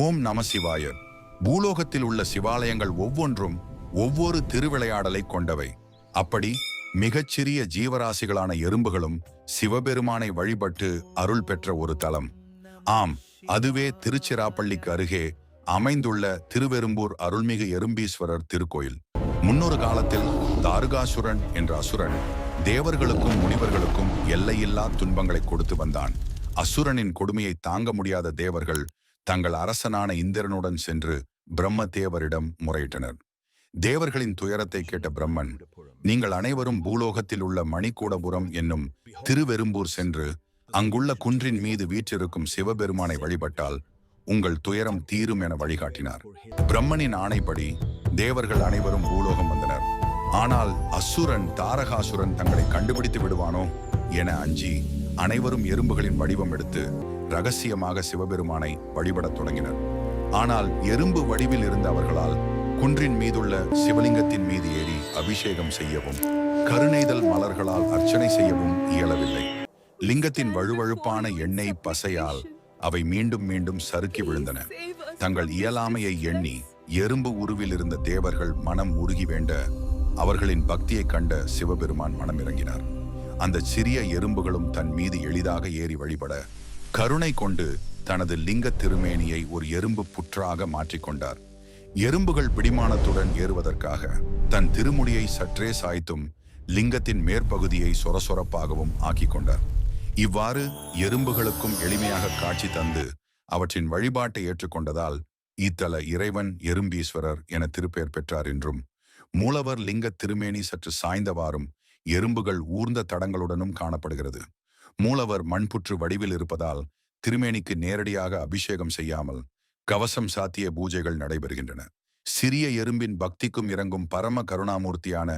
ஓம் நம சிவாய. பூலோகத்தில் உள்ள சிவாலயங்கள் ஒவ்வொன்றும் ஒவ்வொரு திருவிளையாடலை கொண்டவை. அப்படி மிகச்சிறிய ஜீவராசிகளான எறும்புகளும் சிவபெருமானை வழிபட்டு அருள் பெற்ற ஒரு தலம். ஆம் அதுவே திருச்சிராப்பள்ளிக்கு அருகே அமைந்துள்ள திருவெரும்பூர் அருள்மிகு எறும்பீஸ்வரர் திருக்கோயில். முன்னொரு காலத்தில் தாருகாசுரன் என்ற அசுரன் தேவர்களுக்கும் முனிவர்களுக்கும் எல்லையில்லா துன்பங்களை கொடுத்து வந்தான். அசுரனின் கொடுமையை தாங்க முடியாத தேவர்கள் தங்கள் அரசனான இந்திரனுடன் சென்று பிரம்ம தேவரிடம் முறையிட்டனர். தேவர்களின் துயரத்தை கேட்ட பிரம்மன் நீங்கள் அனைவரும் பூலோகத்தில் உள்ள மணிக்கூடபுரம் என்னும் திருவெரும்பூர் சென்று அங்குள்ள குன்றின் மீது வீற்றிருக்கும் சிவபெருமானை வழிபட்டால் உங்கள் துயரம் தீரும் என வழிகாட்டினார். பிரம்மனின் ஆணைப்படி தேவர்கள் அனைவரும் பூலோகம் வந்தனர். ஆனால் அசுரன் தாரகாசுரன் தங்களை கண்டுபிடித்து விடுவானோ? என அஞ்சி அனைவரும் எறும்புகளின் வடிவம் எடுத்து ரகசியமாக சிவபெருமானை வழிபடத் தொடங்கினர். ஆனால் எறும்பு வடிவில் இருந்த அவர்களால் குன்றின் மீதுள்ள சிவலிங்கத்தின் மீது ஏறி அபிஷேகம் செய்யவும் கருணைதல் மலர்களால் அர்ச்சனை செய்யவும் இயலவில்லை. லிங்கத்தின் வழுவழுப்பான எண்ணெய் பசையால் அவை மீண்டும் மீண்டும் சறுக்கி விழுந்தன. தங்கள் இயலாமையை எண்ணி எறும்பு உருவில் இருந்த தேவர்கள் மனம் உருகி வேண்ட அவர்களின் பக்தியைக் கண்ட சிவபெருமான் மனமிறங்கினார். அந்த சிறிய எறும்புகளும் தன் மீது எளிதாக ஏறி வழிபட கருணை கொண்டு தனது லிங்க திருமேனியை ஒரு எறும்பு புற்றாக மாற்றிக்கொண்டார் எறும்புகள் பிடிமானத்துடன் ஏறுவதற்காக தன் திருமுடியை சற்றே சாய்த்தும் லிங்கத்தின் மேற்பகுதியை சொரசொரப்பாகவும் ஆக்கிக் கொண்டார். இவ்வாறு எறும்புகளுக்கும் எளிமையாக காட்சி தந்து அவற்றின் வழிபாட்டை ஏற்றுக்கொண்டதால் இத்தல இறைவன் எறும்பீஸ்வரர் என திருப்பெயர் பெற்றார் என்றும் மூலவர் லிங்க திருமேனி சற்று சாய்ந்தவாறும் எறும்புகள் ஊர்ந்த தடங்களுடனும் காணப்படுகிறது. மூலவர் மண்புற்று வடிவில் இருப்பதால் திருமேனிக்கு நேரடியாக அபிஷேகம் செய்யாமல் கவசம் சாத்திய பூஜைகள் நடைபெறுகின்றன. சிறிய எறும்பின் பக்திக்கும் இறங்கும் பரம கருணாமூர்த்தியான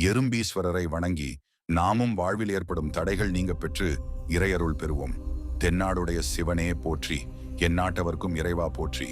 எறும்பீஸ்வரரை வணங்கி நாமும் வாழ்வில் ஏற்படும் தடைகள் நீங்க பெற்று இறையருள் பெறுவோம். தென்னாடுடைய சிவனே போற்றி எந்நாட்டவர்க்கும் இறைவா போற்றி.